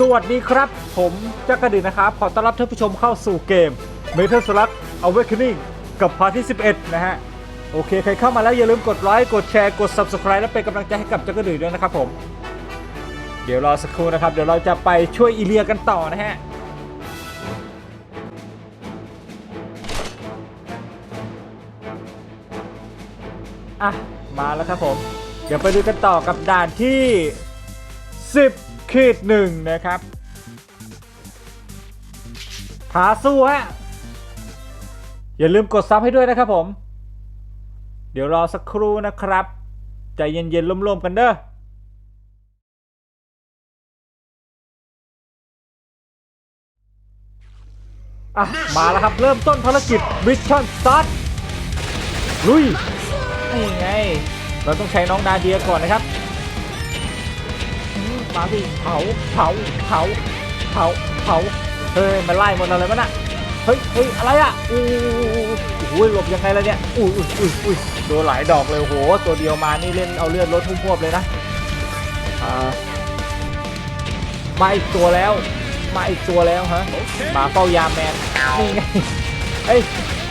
สวัสดีครับ ผมจักรดินนะครับ ขอต้อนรับท่านผู้ชมเข้าสู่เกม Metal Slug Awakening กับพาร์ทที่ 11 นะฮะ โอเค ใครเข้ามาแล้วอย่าลืมกดไลค์กดแชร์กด Subscribe และเป็นกำลังใจให้กับจักรดินด้วยนะครับผม เดี๋ยวรอสักครู่นะครับ เดี๋ยวเราจะไปช่วยอีเลียกันต่อนะฮะอะมาแล้วครับผม เดี๋ยวไปดูกันต่อกับด่านที่ 10 ขีดหนึ่งนะครับท้าสู้ฮะอย่าลืมกดซับให้ด้วยนะครับผม เดี๋ยวรอสักครู่นะครับ ใจเย็นๆร่มๆกันเด้ออะ มาแล้วครับ เริ่มต้นภารกิจ Mission Start ลุยนี่ไง เราต้องใช้น้องนาเดียก่อนนะครับ มาสิเผาเผาเผาเผาเผาเฮ้ยมันไล่หมดอะไรวะน่ะเฮ้ยเฮ้ยอะไรอะอู้หูหลบยังไงล่ะเนี่ยอุ้ยอุ้ยอุ้ยอุ้ยโดนหลายดอกเลยโหตัวเดียวมานี่เล่นเอาเลือดลดทุ่มพวบเลยนะอ่ามาอีกตัวแล้ว มาอีกตัวแล้วฮะมาเฝ้ายาแมนนี่ไงเฮ้ย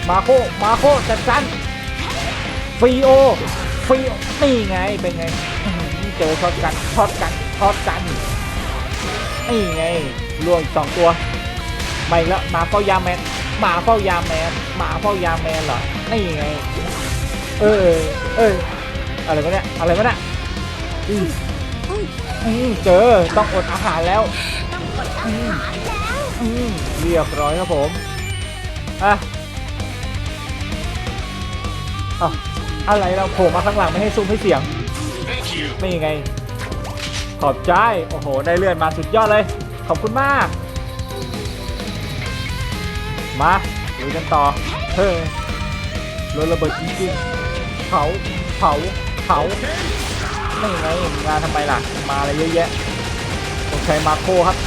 มาโคมาโคจัดการฟีโอฟีนี่ไงเป็นไงเจอช็อตกันช็อตกันช็อตกัน นี่ไงล่วงอีกสองตัวมาอีกแล้วมาเฝ้ายาแมนมาเฝ้ายาแมนมาเฝ้ายาแมนเหรอนี่ไงเออเอออะไรวะเนี่ยอะไรวะเนี่ยอืมอืมเจอต้องอดอาหารแล้วอืมอืมเรียบร้อยครับผมอะอะไรเราโผล่มาข้างหลังไม่ให้ซูมให้เสียงไม่ไง ขอบใจ โอ้โห ได้เลื่อนมาสุดยอดเลย ขอบคุณมาก มาดูกันต่อ เฮ้ยรถระเบิดจริงๆเผา เผา เผา ไม่ไงงานทำไมล่ะ มาอะไรเยอะแยะ ต้องใช้มาโคครับ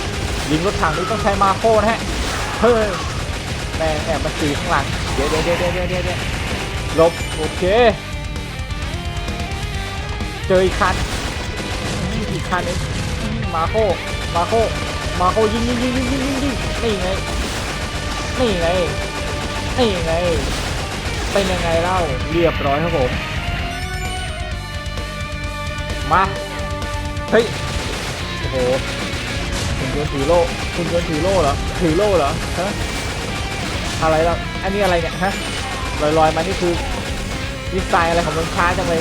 ยิงรถถังนี่ต้องใช้มาโคนะฮะ เฮ้ยแม่แอบมาสีข้างหลัง เดี๋ยวเดี๋ยวเดี๋ยวเดี๋ยวเดี๋ยวเดี๋ยวหลบ โอเค เจออีกคัน อืมอีกคันหนึงอืมมาโคมาโคมาโคยิงยิงยิงยิงยิงยิงยิงนี่ไงนี่ไงนี่ไงเป็นยังไงเล่าเรียบร้อยครับผมมาเฮ้ยโอ้โหคุณยนต์ถือโล่คุณยนต์ถือโล่เหรอถือโล่เหรอฮะอะไรแล้วอันนี้อะไรเนี่ยฮะลอยลอยๆมานี่คือดีไซน์อะไรของมันช้าจังเลย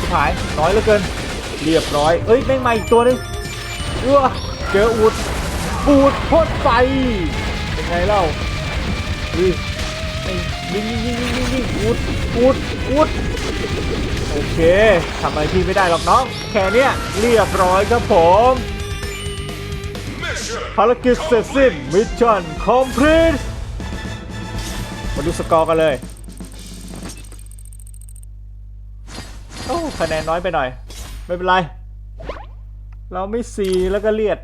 ชิบหายน้อยเหลือเกิน เรียบร้อย เอ้ยแม่งมาอีกตัวหนึงเออเจออูดอูดพ่นไฟเป็นไงเล่าอุ้ยยิงยิงยิงยิงยิงยิงอูดอูดอูดโอเคทำอะไรพี่ไม่ได้หรอกน้อง แค่เนี้ยเรียบร้อยครับผมภารกิจเสร็จสิ้นมิชชั่นคอมพลีทมาดูสกอร์กันเลย คะแนนน้อยไปหน่อย ไม่เป็นไร เราไม่ซีแล้วก็เลียด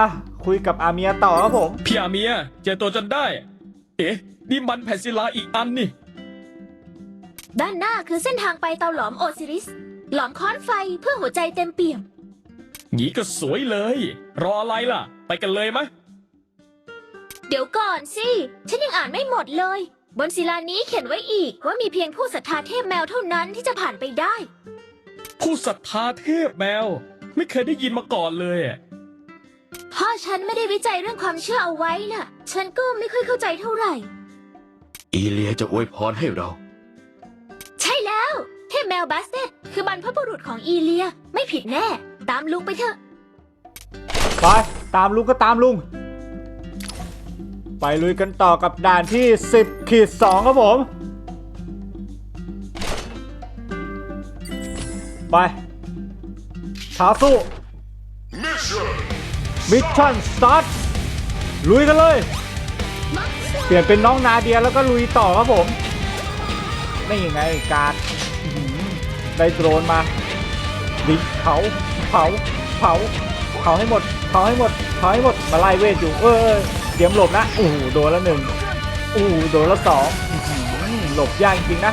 อะ คุยกับอาเมียต่อครับผม พี่อาเมียเจอตัวจนได้ เอ๊ะนี่มันแผ่นศิลาอีกอันนี่ ด้านหน้าคือเส้นทางไปเตาหลอมโอซิริส หลอมค้อนไฟเพื่อหัวใจเต็มเปี่ยมงี้ก็สวยเลย รออะไรล่ะ ไปกันเลยมะ เดี๋ยวก่อนสิ ฉันยังอ่านไม่หมดเลย บนศิลานี้เขียนไว้อีกว่ามีเพียงผู้ศรัทธาเทพแมวเท่านั้นที่จะผ่านไปได้ ผู้ศรัทธาเทพแมว ไม่เคยได้ยินมาก่อนเลยอะพ่อฉันไม่ได้วิจัยเรื่องความเชื่อเอาไว้น่ะ ฉันก็ไม่ค่อยเข้าใจเท่าไหร่ อีเลียจะอวยพรให้เรา ใช่แล้ว เทพแมวบัสเต็ดคือบรรพบุรุษของอีเลียไม่ผิดแน่ ตามลุงไปเถอะ ไป ตามลุงก็ตามลุง ไปลุยกันต่อกับด่านที่ 10ขีด2ครับผม ไปท้าสู้มิชชั่นสตาร์ทลุยกันเลย เปลี่ยนเป็นน้องนาเดียแล้วก็ลุยต่อครับผมนี่ยังไงการได้โดรนมาดิเผาเผาเผาเผาให้หมดเผาให้หมดเผาให้หมดมาไล่เวทอยู่เออ เตรียมหลบนะโอ้โหโดนละหนึ่งโอ้โหโดนละสองหลบยากจริงนะ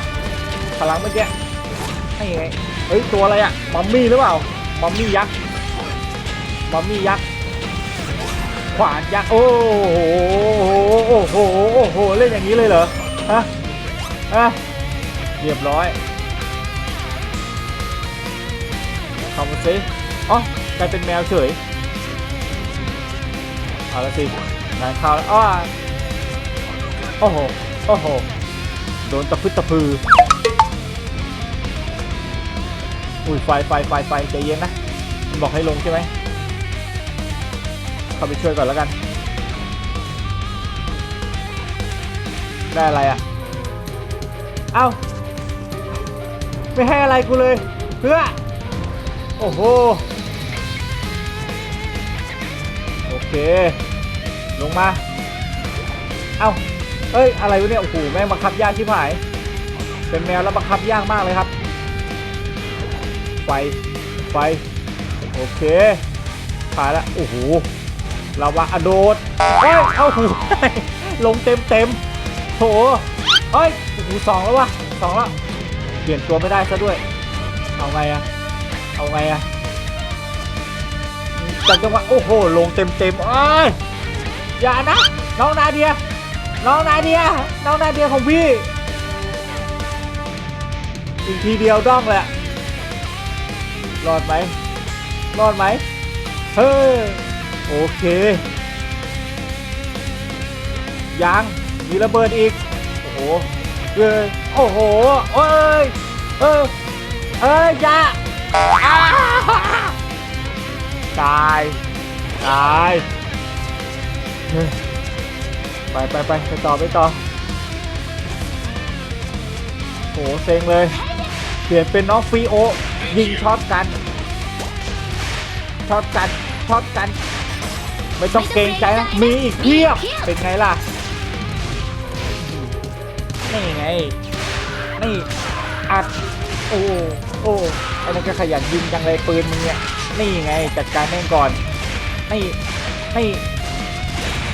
พลังเมื่อกี้นี่ไงเฮ้ยตัวอะไรอะมัมมี่หรือเปล่ามัมมี่ยักษ์มัมมี่ยักษ์ขวานยักษ์โอ้โหโอ้โหโอ้โหเล่นอย่างนี้เลยเหรอฮะฮะเรียบร้อยเข้ามาสิอ๋อกลายเป็นแมวเฉยเอาละสิ งานเข้าแล้วอ้อโอ้โห โอ้โห โดนตะพึดตะพือ อุ้ยไฟไฟไฟไฟใจเย็นนะ มันบอกให้ลงใช่ไหม เข้าไปช่วยก่อนแล้วกัน ได้อะไรอะ เอ้า ไม่ให้อะไรกูเลย เพื่อ โอ้โห โอเค ลงมา เอ้า เอ้ย อะไรวะเนี่ย โอ้โห แม่งบังคับยากชิบหาย เป็นแมวแล้วบังคับยากมากเลยครับ ไฟ ไฟ โอเคผ่านแล้วโอ้โหลาวาอโดดเฮ้ย เอ้าหูลงเต็มเต็มโถเฮ้ย โอ้โหสองแล้ววะสองแล้ว เปลี่ยนตัวไม่ได้ซะด้วย เอาไงอะเอาไงอะจากจังหวะโอ้โห ลงเต็มเต็มเอ้ย อย่านะ น้องนาเดีย น้องนาเดีย น้องนาเดียของพี่ อีกทีเดียวด้องแหละ รอดไหม รอดไหม เฮ้ย โอเค ยัง มีระเบิดอีก โอ้โหเอ้ยโอ้โห เอ้ย เออ เอ้ยยาตาย ตาย ไปไปไปไปต่อไปต่อโหเซ็งเลย เปลี่ยนเป็นน้องฟีโอ ยิงช็อตกันช็อตกันช็อตกัน ไม่ต้องเกรงใจนะมีอีกเพียบเป็นไงล่ะ นี่ไง นี่อัด โอ้โอ้ไอ้นั่นก็ขยันยิงจังเลยปืนมึงเนี่ย นี่ไงจัดการแม่งก่อน นี่ นี่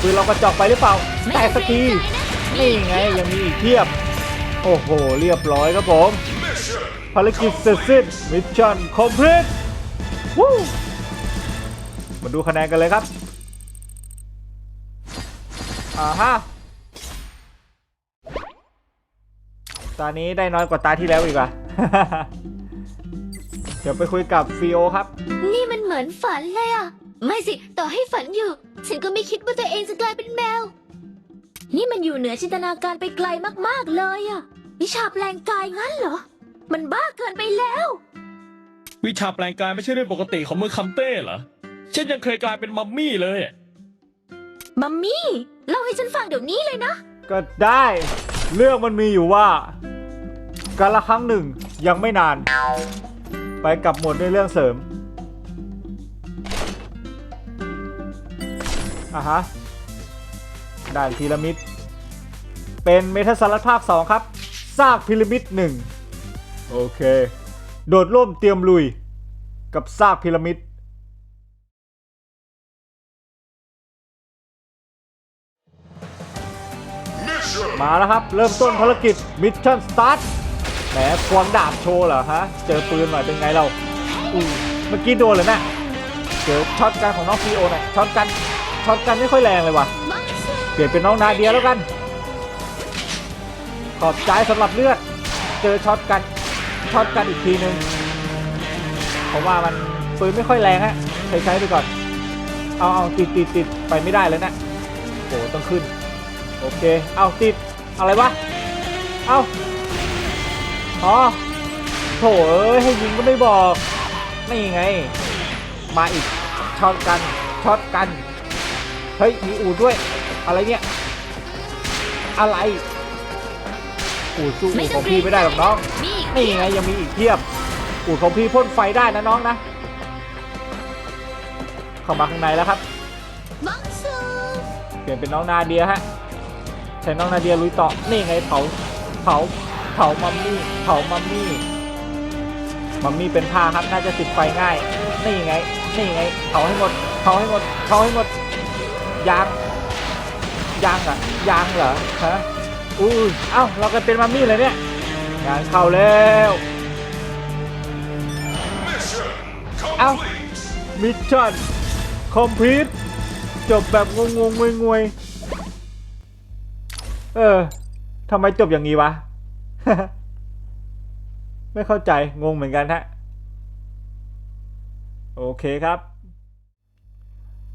ปืนเรากระจอกไปหรือเปล่าแตกสักทีนี่ไงยังมีอีกเทียบ โอ้โห เรียบร้อยครับผม ภารกิจเสร็จสิ้นมิชชั่นคอมพลีทวู้มาดูคะแนนกันเลยครับอ่าฮะตอนนี้ได้น้อยกว่าตาที่แล้วอีกว่ะเดี๋ยวไปคุยกับฟีโอครับ นี่มันเหมือนฝันเลยอะ ไม่สิ ต่อให้ฝันอยู่ ฉันก็ไม่คิดว่าตัวเองจะกลายเป็นแมว นี่มันอยู่เหนือจินตนาการไปไกลมากๆเลยอะวิชาแปลงกายงั้นเหรอ มันบ้าเกินไปแล้ว วิชาแปลงกายไม่ใช่เรื่องปกติของมือคัมเต้เหรอฉันยังเคยกลายเป็นมัมมี่เลยมัมมี่เล่าให้ฉันฟังเดี๋ยวนี้เลยนะ ก็ได้ เรื่องมันมีอยู่ว่าการละครั้งหนึ่งยังไม่นาน ไปกับหมวดด้วยเรื่องเสริม อะฮะด่านพีระมิด เป็นเมทัลสลัดภาค 2 ครับซากพีระมิด 1 โอเค โดดร่มเตรียมลุยกับซากพีระมิดมาแล้วครับ เริ่มต้นภารกิจมิชชั่นสตาร์ทแหมควงดาบโชว์เหรอฮะ เจอปืนหน่อยเป็นไงเราอู้เมื่อกี้โดนเลยนะ เจอช็อตกันของน้องฟีโอเนี่ยช็อตกัน ช็อตกันไม่ค่อยแรงเลยว่ะ เปลี่ยนเป็นน้องนาเดียแล้วกัน ขอบใจสำหรับเลือด เจอช็อตกัน ช็อตกันอีกทีนึงเพราะว่ามันปืนไม่ค่อยแรงฮะใช้ใช้ไปก่อน เอาเอาติดติดติดไปไม่ได้แล้วนะโอ้ต้องขึ้น โอเค เอาติด อะไรวะ เอาอ๋อโถเอ้ยให้ยิงก็ไม่บอก นี่ไง มาอีกช็อตกันช็อตกัน เฮ้ย มีอูดด้วย อะไรเนี่ย อะไร อูดสู้อูไม่ดต้ขอองงพี่ไม่ได้หรอกน้องมีอีกนี่ไงยังมีอีกเทียบ อูดของพี่พ่นไฟได้นะน้องนะ เข้ามาข้างในแล้วครับบังซูเปลี่ยนเป็นน้องนาเดียฮะ ใช้น้องนาเดียลุยต่อ นี่ไงเผา เผา เผามัมมี่ เผามัมมี่ มัมมี่เป็นผ้าครับ น่าจะติดไฟง่าย นี่ไง นี่ไง เผาให้หมด เผาให้หมด เผาให้หมด ยางยางเหรอยางเหรอฮะอุ้เอ้าเรากันเป็นมัมมี่เลยเนี่ยงานเข้าแล้วเอ้ามิชชั่นคอมพลีทจบแบบงงงงวยงวยๆเออทำไมจบอย่างนี้วะ ไม่เข้าใจงงเหมือนกันฮะ โอเคครับ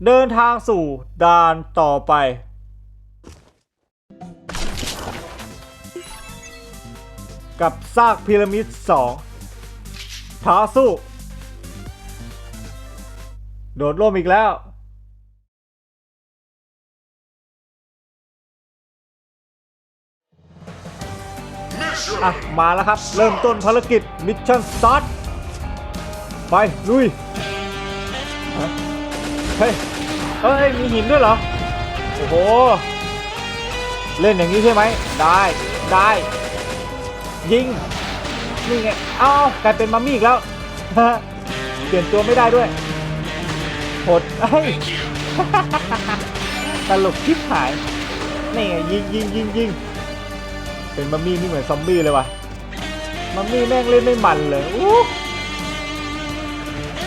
เดินทางสู่ด่านต่อไป กับซากพีระมิด 2 ท้าสู้ โดดร่มอีกแล้วอะ มาแล้วครับ เริ่มต้นภารกิจมิชชั่นสตาร์ทไป ลุย เฮ้ยเอ้ย มีหินด้วยเหรอ โอ้โห เล่นอย่างนี้ใช่ไหม ได้ ได้ ยิง นี่ไง เอ้ากลายเป็นมัมมี่อีกแล้ว เปลี่ยนตัวไม่ได้ด้วยหดเฮ้ย ตลกทิพหาย นี่ไงยิงยิงยิงยิงเป็นมัมมี่นี่เหมือนซอมบี้เลยว่ะ มัมมี่แม่งเล่นไม่มันเลยอู้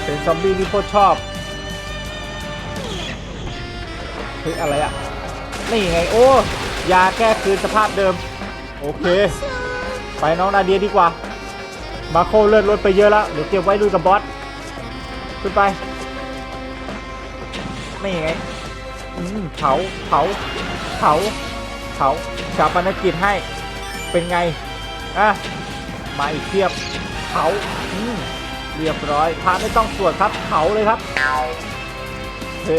เป็นซอมบี้ที่โคตรชอบ ฮ้ยอะไรอะ นี่ไงโอ้ยาแก้คืนสภาพเดิม โอเค ไปน้องนาเดียดีกว่า มาโคเลื่อนรถไปเยอะแล้ว เดี๋ยวเก็บไว้ดูกับบอส ขึ้นไป นี่ไงอืมเผา เผา เผา เผาชาปนกิจให้ เป็นไง อะ มาอีกเทียบ เผา อืมเรียบร้อยพระไม่ต้องสวดครับ เผาเลยครับเฮ้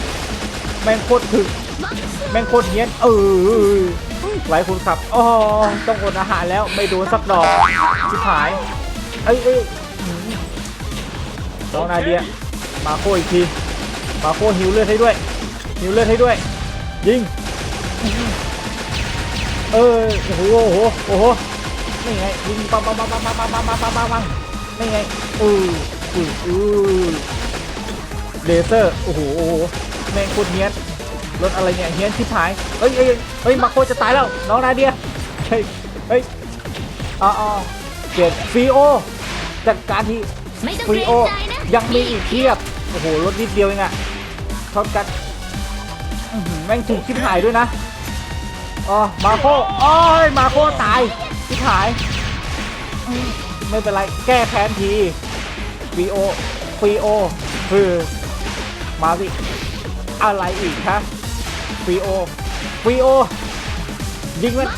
แม่งโคตรถึกบังแม่งโคตรเฮี้ยนเออไหลคุณขับอ๋อต้องอดอาหารแล้วไม่โดนสักดอกชิบหาย เอ้ยเอ้ยน้องนาเดียมาโคอีกทีมาโคหิวเลือดให้ด้วยหิวเลือดให้ด้วย ยิง เออโอ้โหโอ้โหโอ้โหนี่ไงยิงปังปังปังปังปังปังปังปังปังปังปังนี่ไงอืออืออือเลเซอร์โอ้โหโอ้โห แม่งโคตรเฮี้ยนรถอะไรเนี่ยเฮี้ยนชิบหายเฮ้ยเฮ้ยเฮ้ยมาโคจะตายแล้วน้องนาเดียเฮ้ยเฮ้ยอ๋อเจ็ดฟีโอจัดการที่ฟีโอยังมีอีกเทียบโอ้โหรถนิดเดียวเองอะช็อตกันอื้อหือแม่งถูกชิบหายด้วยนะอ๋อมาโคโอ้ยมาโคตายชิบหายไม่เป็นไรแก้แค้นทีฟีโอฟีโอคือมาสิ อะไรอีกคะฟรีโอฟรีโอยิงมัน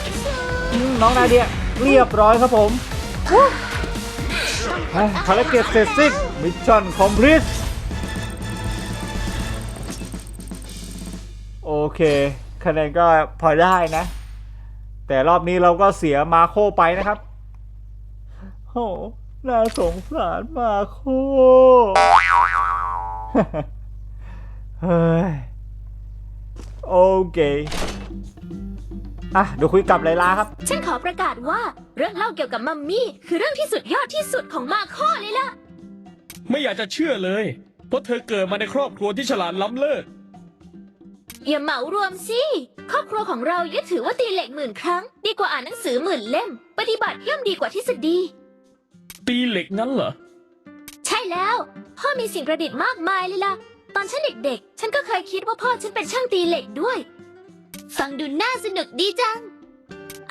อืมน้องนาเดียเรียบร้อยครับผมเฮ้ยภารกิจเสร็จสิ้นมิชชั่นคอมพลีทโอเค คะแนนก็พอได้นะ แต่รอบนี้เราก็เสียมาโคไปนะครับโหน่าสงสารมาโค เฮ้ย โอเค อะเดี๋ยวคุยกับไลลาครับ ฉันขอประกาศว่าเรื่องเล่าเกี่ยวกับมัมมี่คือเรื่องที่สุดยอดที่สุดของมาโคเลยล่ะ ไม่อยากจะเชื่อเลย เพราะเธอเกิดมาในครอบครัวที่ฉลาดล้ำเลิศ อย่าเหมารวมสิ ครอบครัวของเรายึดถือว่าตีเหล็กหมื่นครั้ง ดีกว่าอ่านหนังสือหมื่นเล่ม ปฏิบัติย่อมดีกว่าทฤษฎี ตีเหล็กงั้นเหรอ ใช่แล้ว พ่อมีสิ่งประดิษฐ์มากมายเลยล่ะ ตอนฉันเด็กๆ ฉันก็เคยคิดว่าพ่อฉันเป็นช่างตีเหล็กด้วย ฟังดูน่าสนุกดีจัง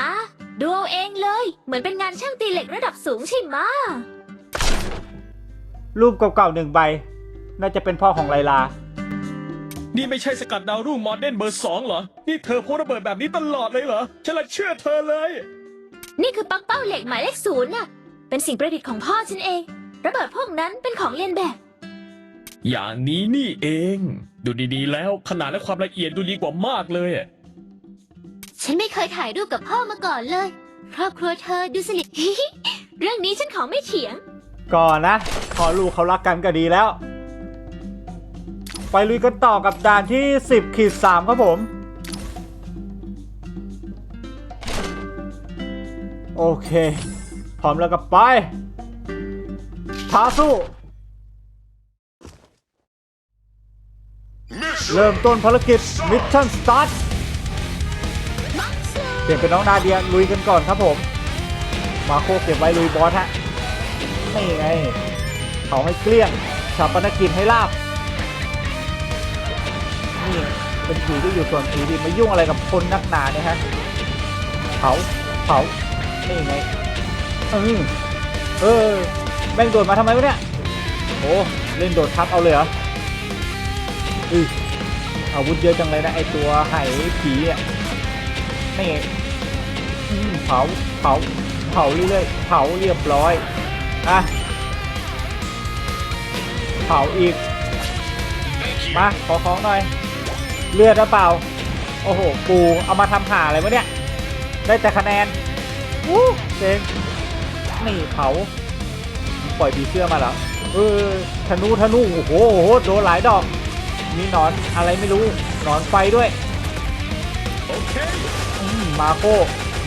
อะ ดูเอาเองเลย เหมือนเป็นงานช่างตีเหล็กระดับสูงใช่ไหมะรูปเก่าๆหนึ่งใบ น่าจะเป็นพ่อของไลลา นี่ไม่ใช่สกัดดาวรุ่งโมเดร์นเบอร์สองเหรอ นี่เธอโพสระเบิดแบบนี้ตลอดเลยเหรอ ฉันละเชื่อเธอเลย นี่คือปลั๊กเป้าเหล็กหมายเลขศูนย์น่ะ เป็นสิ่งประดิษฐ์ของพ่อฉันเอง ระเบิดพวกนั้นเป็นของเลียนแบบ อย่างนี้นี่เอง ดูดีๆ แล้วขนาดและความละเอียดดูดีกว่ามากเลยอะฉันไม่เคยถ่ายรูปกับพ่อมาก่อนเลย ครอบครัวเธอดูสนิท เรื่องนี้ฉันขอไม่เถียง ก่อนนะพอลูกเขารักกันก็ดีแล้ว ไปลุยกันต่อกับด่านที่ 10ขีด3ครับผม โอเค พร้อมแล้วก็ไปท้าสู้ เริ่มต้นภารกิจมิชชั่นสตาร์ทเปลี่ยนเป็นน้องนาเดียลุยกันก่อนครับผม มาโคเก็บไว้ลุยบอสฮะนี่ไงเผาให้เกลี้ยงชาปนกิจให้ลาบนี่เป็นผีที่อยู่ส่วนผีดิมายุ่งอะไรกับคนนักหนาเนี่ยฮะเผาเผานี่ไงเออเออแม่งโดดมาทำไมวะเนี่ยโอ้เล่นโดดทับเอาเลยเหรอ อืออาวุธเยอะจังเลยนะไอตัวไหผีเนี่ยนี่ไงเผาเผาเผาเรื่อยๆเผาเรียบร้อยอะเผาอีกมาขอของหน่อย เลือดหรือเปล่า โอ้โหปูเอามาทำหาอะไรวะเนี่ย ได้แต่คะแนนวู้เจ๋งนี่เผา ปล่อยผีเสื้อมาแล้วเออธนูธนูโอ้โหโดนหลายดอก มีหนอนอะไรไม่รู้หนอนไฟด้วยโอเคอืมมาโค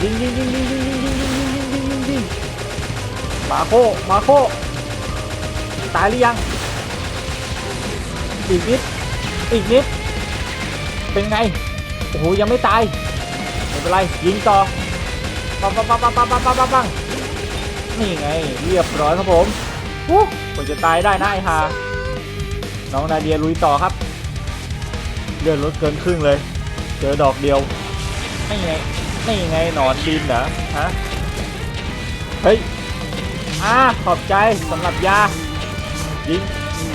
ยิงยิงยิงยิงยิงยิงยิงยิงยิงยิงยิงยิงยิงมาโคมาโคตายหรือยังอีกนิดอีกนิด เป็นไงโอ้โหยังไม่ตายไม่เป็นไรยิงต่อปังปังปังปังปังปังปังปังปังนี่ไงเรียบร้อยครับผมวู้ควรจะตายได้นะไอ้ฮาน้องนาเดียลุยต่อครับ เลือดลดเกินครึ่งเลย เจอดอกเดียวนี่ไงนี่ไงหนอนดินเหรอฮะ เฮ้ย อ่าขอบใจสำหรับยา ยิง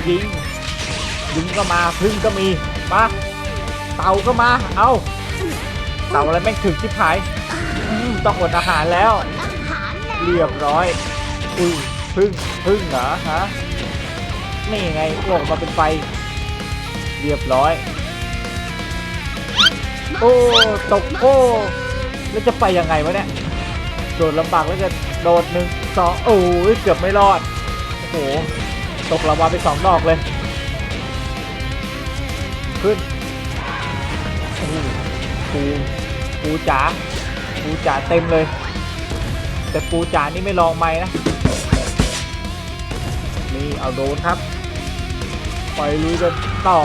ยิง ยิงก็มาพึ่งก็มี มา เต่าก็มา เอาเต่าอะไรแม่งถึงชิบหายอืมต้องอดอาหารแล้ว เรียบร้อยอุ้ยพึ่งพึ่งเหรอฮะ นี่ไงอ้วกมาเป็นไฟ เรียบร้อย โอ้ตกโอ้แล้วจะไปยังไงวะเนี่ยโดดลำบากแล้วจะโดดหนึ่งสองโอ้ยเกือบไม่รอดโอ้โหตกลาวาไปสองดอกเลย ขึ้นโอ้โหปูปูจ๋าปูจ๋าเต็มเลย แต่ปูจ๋านี่ไม่ลองไม่นะนี่เอาโดนครับ ไปลุยกันต่อ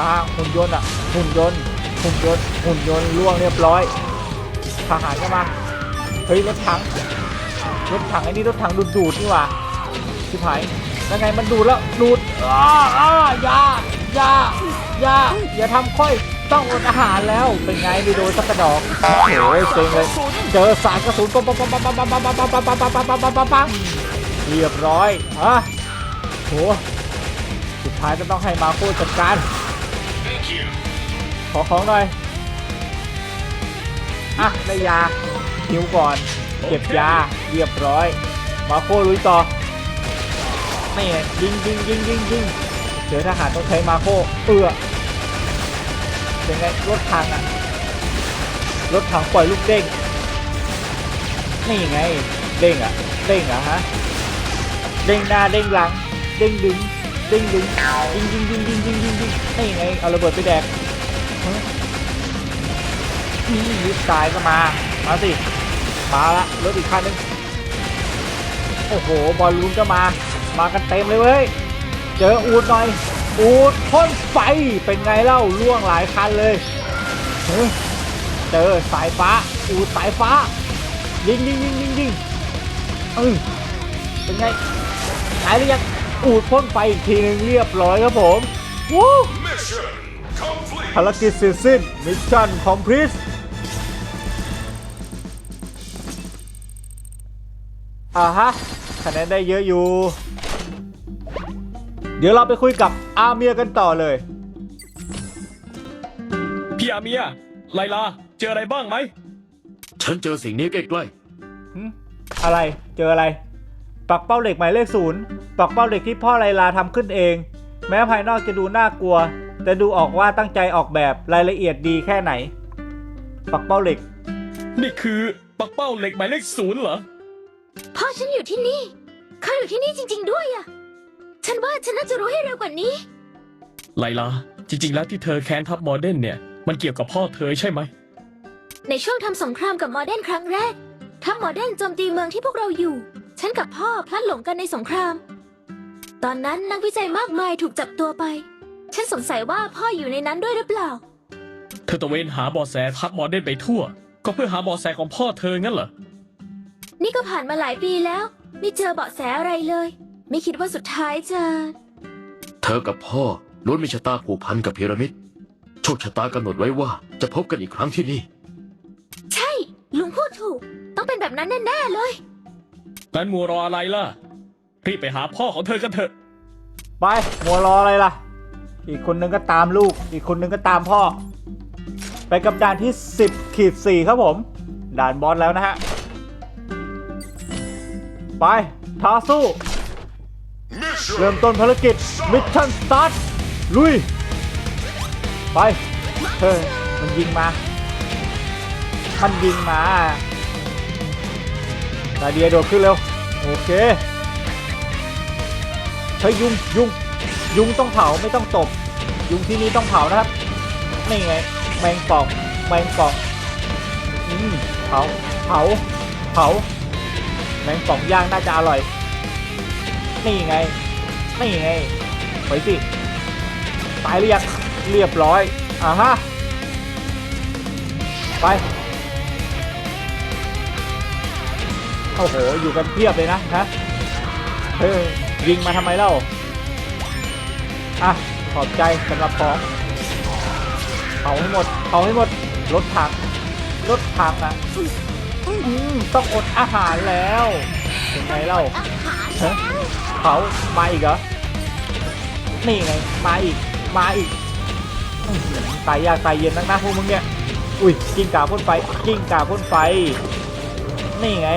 มาหุ่นยนต์อะหุ่นยนต์หุ่นยนต์หุ่นยนต์ล่วงเรียบร้อยทหารก็มาเฮ้ยรถถังรถถังไอ้นี่รถถังดูดดูดนี่หว่าชิบหายยังไงมันดูดแล้วดูดอ้าอ้าอย่าอย่าอย่าอย่าทำค่อยต้องอดอาหารแล้วเป็นไงไม่โดนสักกระดอกโอ้โหเซ็งเลยเจอสารกระสุนปังปังปังปังปังปังปังปังปังปังปังปังปังปังปังปังปังเรียบร้อยอะโหสุดท้ายก็ต้องให้มาโคจัดการ ขอของหน่อย อะได้ยาหิวก่อน เก็บยาเรียบร้อย มาโคลุยต่อนี่ไงยิงยิงยิงยิงยิงเจอทหารต้องใช้มาโคเอือเป็นไงรถถังอะรถถังปล่อยลูกเด้งนี่ไง เด้งอะเด้งอะฮะ เด้งหน้าเด้งหลัง เด้งดึงเด้งดึงยิงยิงยิงยิงยิงยิงยิงนี่ไงเอาระเบิดไปแดกนี่มิสไซล์ก็มา มาสิ มาละรถอีกคันนึง โอ้โห บอลลูนก็มา มากันเต็มเลยเว้ย เจออูดหน่อย อูดพ่นไฟ เป็นไงเล่าล่วงหลายคันเลยเฮ้ยเจอสายฟ้า อูดสายฟ้า ยิงยิงยิงยิงยิงเออเป็นไงหายหรือยัง อูดพ่นไฟอีกทีหนึงเรียบร้อยครับผมวู้ภารกิจเสร็จสิ้นมิชชั่นคอมพลีทอ่าฮะคะแนนได้เยอะอยู่ เดี๋ยวเราไปคุยกับอาเมียกันต่อเลย พี่อาเมีย ไลลา เจออะไรบ้างไหม ฉันเจอสิ่งนี้ใกล้หึอะไรเจออะไร ปักเป้าเหล็กหมายเลขศูนย์ปักเป้าเหล็กที่พ่อไลลาทำขึ้นเอง แม้ภายนอกจะดูน่ากลัว แต่ดูออกว่าตั้งใจออกแบบรายละเอียดดีแค่ไหน ปักเป้าเหล็ก นี่คือปักเป้าเหล็กหมายเลขศูนย์เหรอ พ่อฉันอยู่ที่นี่เขาอยู่ที่นี่จริง ๆ ด้วยอะฉันว่าฉันน่าจะรู้ให้เร็วกว่านี้ ไลลา จริง ๆ แล้วที่เธอแค้นทัพโมเดิร์นเนี่ย มันเกี่ยวกับพ่อเธอใช่ไหม ในช่วงทำสงครามกับมอร์เดนครั้งแรกทัพมอร์เดนโจมตีเมืองที่พวกเราอยู่ ฉันกับพ่อพลัดหลงกันในสงคราม ตอนนั้นนักวิจัยมากมายถูกจับตัวไป ฉันสงสัยว่าพ่ออยู่ในนั้นด้วยหรือเปล่า เธอตระเวนหาเบอแสทัพโมเดิร์นไปทั่ว ก็เพื่อหาเบอแสของพ่อเธองั้นเหรอ นี่ก็ผ่านมาหลายปีแล้ว ไม่เจอเบาะแสอะไรเลย ไม่คิดว่าสุดท้ายจะๆเธอกับพ่อล้วนมีชะตาผูกพันกับพีระมิด โชคชะตากำหนดไว้ว่าจะพบกันอีกครั้งที่นี่ ใช่ ลุงพูดถูก ต้องเป็นแบบนั้นแน่ๆเลย งั้นมัวรออะไรล่ะ รีบไปหาพ่อของเธอกันเถอะ ไปมัวรออะไรล่ะ อีกคนนึงก็ตามลูก อีกคนนึงก็ตามพ่อ ไปกับด่านที่ 10ขีด4ครับผม ด่านบอสแล้วนะฮะ ไปท้าสู้ เริ่มต้นภารกิจมิชชั่นสตาร์ทลุย ไปเฮ้ยมันยิงมา มันยิงมา ดาเดียโดดขึ้นเร็ว โอเคเฮ้ยุงยุงยุงต้องเผาไม่ต้องตบ ยุงที่นี่ต้องเผานะครับ นี่ไง แมงป่อง แมงป่องอืมเผา เผา เผา แมงป่องย่างน่าจะอร่อย นี่ไง นี่ไง ไปสิ ตายหรือยัง เรียบร้อย อ่าฮะ ไป โอ้โห อยู่กันเพียบเลยนะฮะเฮ้ยยิงมาทำไมเล่า อะ ขอบใจสำหรับของเผาให้หมดเผาให้หมด รถถัง รถถังนะอืมต้องอดอาหารแล้วเป็นไงเล่าฮะเผามาอีกเหรอ นี่ไง มาอีก มาอีก ตายยากตายเย็นนักนะพวกมึงเนี่ย อุ้ยกิ้งก่าพ่นไฟกิ้งก่าพ่นไฟ นี่ไง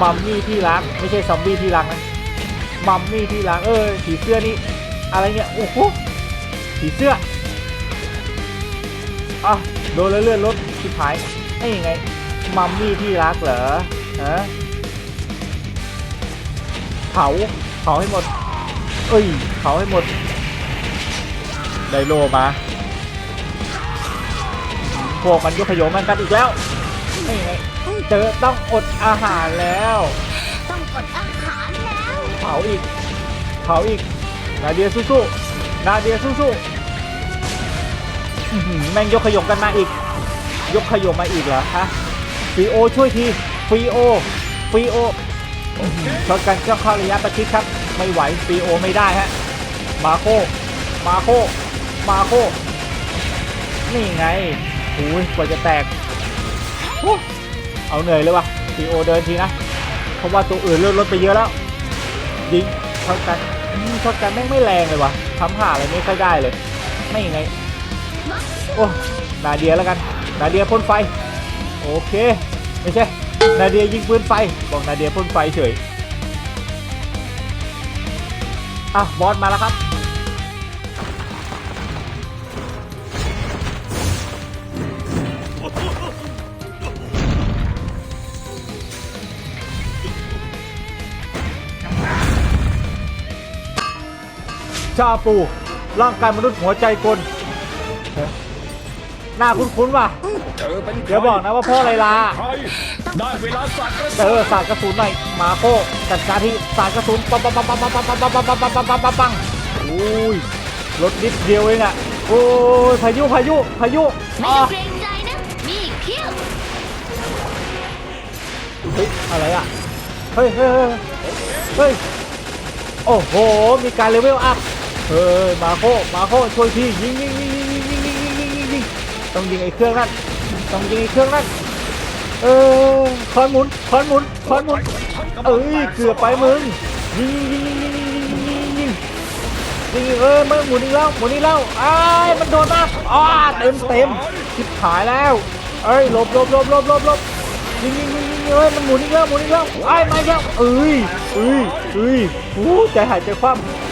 มัมมี่ที่รักไม่ใช่ซอมบี้ที่รักนะมัมมี่ที่รักเออผีเสื้อนี่อะไรเนี่ยโอ้โหผีเสื้ออะโดนเลื่อนรถชิบหายนี่ไงมัมมี่ที่รักเหรอฮะเผาเผาให้หมด เอ้ยเผาให้หมดไดโลมาพวกมันก็ขยโยมันกันอีกแล้วนี่ไง เจอต้องอดอาหารแล้ว ต้องอดอาหารแล้วเผาอีก เผาอีก นาเดียสู้ๆนาเดียสู้ๆอื้อหือแม่งยกขยงกันมาอีก ยกขยงมาอีกเหรอฮะฟีโอช่วยทีฟีโอฟีโอช็อตกันเจ้าเข้าระยะประชิดครับ ไม่ไหวฟีโอไม่ได้ฮะ มาโค มาโค มาโค นี่ไงโอ้ยกว่าจะแตกโอ้ เอาเหนื่อยเลยวะฟีโอเดินทีนะ เพราะว่าตัวอื่นเลื่อนรถไปเยอะแล้ว ยิงช็อตกันช็อตกันแม่งไม่แรงเลยวะทำหาอะไรไม่ค่อยได้เลย ไม่ไง โอ้นาเดียแล้วกัน นาเดียพ่นไฟ โอเค ไม่ใช่ นาเดียยิงปืนไฟ บอกนาเดียพ่นไฟเฉย อะบอสมาแล้วครับาปู ร่างกายมนุษย์หัวใจกลหน้าคุ้นๆว่ะเธเธอเป็นใครเดี๋ยวบอกนะว่าพ่อไรลา ใครได้เวลาสัตว์กระเอสุอนสาดกระสุนหน่อยมาโก้จัดการที่สาดกระสุนปังปังปังปังปังปังปังปังปังปังปังปังปังปังปังอุ้ยรถนิดเดียวเองอะโอ้ยพายุพายุพายุไม่อ๋อต้องเกรงใจนะ มีอีกเพียบเฮ้ยอะไรอะเฮ้ยเฮ้ยเฮ้ยเฮ้ยโอ้โหมีการเลเวลอัพ เฮ้ยมาโก้มาโก้ช่วยพี่ยิงยิงยิงยิงยิงยิงยิงยิงยิงยิงยิงต้องยิงไอ้เครื่องนั่นต้องยิงไอ้เครื่องนั่นเออคอนหมุนคอนหมุนคอนหมุนเอ้ยเกือบไปมึงยิงยิงยิงยิงยิงยิงยิงยิงยิงเออมันหมุนอีกแล้วหมุนอีกแล้วอ้ายมันโดนมากอ้าเต็มเต็มชิบหายแล้วเอ้ยหลบหลบหลบหลบหลบหลบยิงยิงยิงยิงเอ้ยมันหมุนอีกแล้วหมุนอีกแล้วไอ้ายมาแล้วเอ้ยเอ้ยเอ้ยโอ้ใจหายใจคว่ำ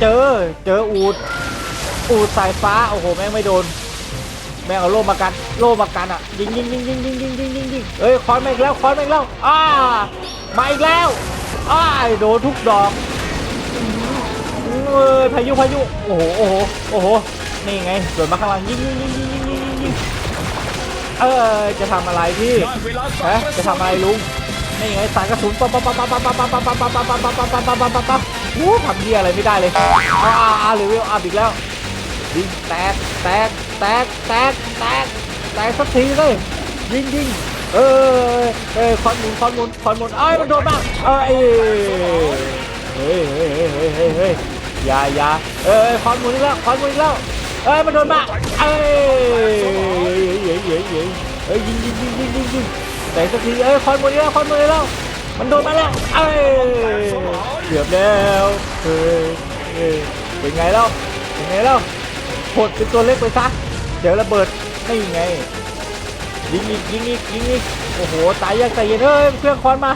เจอ เจออูด อูดสายฟ้า โอ้โห แม่งไม่โดน แม่งเอาโล่มากัน โล่มากันอะ ยิงยิงยิงยิงยิงยิงยิงยิงยิงเอ้ย คอนมาอีกแล้ว คอนมาอีกแล้ว อ้า มาอีกแล้ว อ้า โดนทุกดอกเอ้ยพายุ พายุ โอ้โห โอ้โห โอ้โห นี่ไงสวนมาข้างหลังยิงยิงยิงยิงยิงยิงยิงยิงเออ จะทำอะไรพี่ฮะจะสุนทำอะไรลุง นี่ไงสายกระสุนปั๊บปั๊บปั๊บปั๊บปั๊บปั๊บปั๊บปั๊บปั๊บปั๊บปั๊บปั๊บปั๊บปั๊บปั๊บ ปั๊บปั๊บวู้ทำเหี้ยอะไรไม่ได้เลยอ่าอ่าเลเวลอัพอีกแล้วยิงแตกแตกแตกแตกแตกแตกสักทีเลยยิงยิงเออเออคอนมุนคอนมุนคอนมุนเอ้ยมันโดนมากเอ้ยเฮ้ยเฮ้ยเฮ้ยเฮ้ยเฮ้ยอย่าอย่าเออคอนมุนอีกแล้วคอนมุนอีกแล้วเอ้ยมันโดนมากเอ้ยเฮ้ยเฮ้ยเฮ้ยเฮ้ยยิงยิงยิงยิงยิงยิงแตกสักทีเอ้ยคอนมุนอีกแล้วคอนมุนอีกแล้ว มันโดนมาแล้วเอ้ยเกือบแล้วเฮ้ยเฮ้ยเป็นไงแล้วเป็นไงแล้วหดเป็นตัวเล็กไปซะเดี๋ยวระเบิดนี่ไงยิงอีกยิงอีกยิงอีกโอ้โหตายยากตายเย็นเฮ้ยเครื่องคอนมา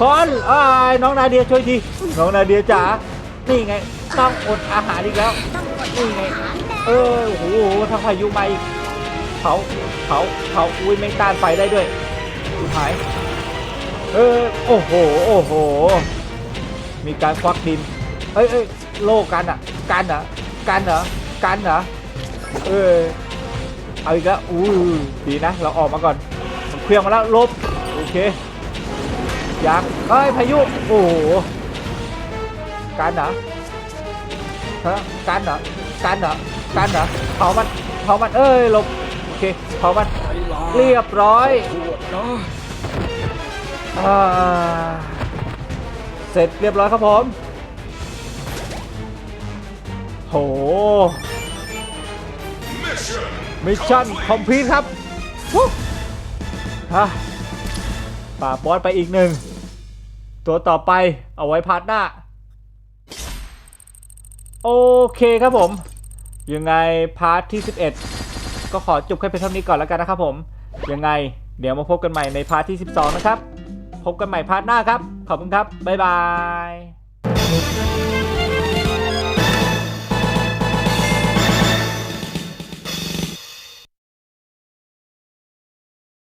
คอนอ้ายน้องนาเดียช่วยทีน้องนาเดียจ๋านี่ไงต้องอดอาหารอีกแล้วนี่ไงเออโอ้โหถ้าพายุมาอีกเผาเผาเผาอุ้ยแม่ต้านไฟได้ด้วยสุดท้าย เออโอ้โหโอ้โห มีการควักดินเอ้ยเอ้ยโลกันอะ กันเหรอกันเหรอกันเหรอเออเอาอีกแล้วอู้ดีนะ เราออกมาก่อนมันเคลื่องมาแล้วลบโอเคยังเอ้ยพายุโอ้โหกันเหรอฮะกันเหรอกันเหรอกันเหรอเผามันเผามันเอ้ยลบโอเคเผามันเรียบร้อย อ่าเสร็จเรียบร้อยครับผม โห มิชชั่นคอมพลีทครับวู้ฮะป่าบอสไปอีกหนึ่ง ตัวต่อไปเอาไว้พาร์ทหน้า โอเคครับผม ยังไงพาร์ทที่ 11 ก็ขอจบแค่เพียงเท่านี้ก่อนแล้วกันนะครับผม ยังไงเดี๋ยวมาพบกันใหม่ในพาร์ทที่ 12 นะครับ พบกันใหม่พาร์ทหน้าครับ ขอบคุณครับ บ๊ายบาย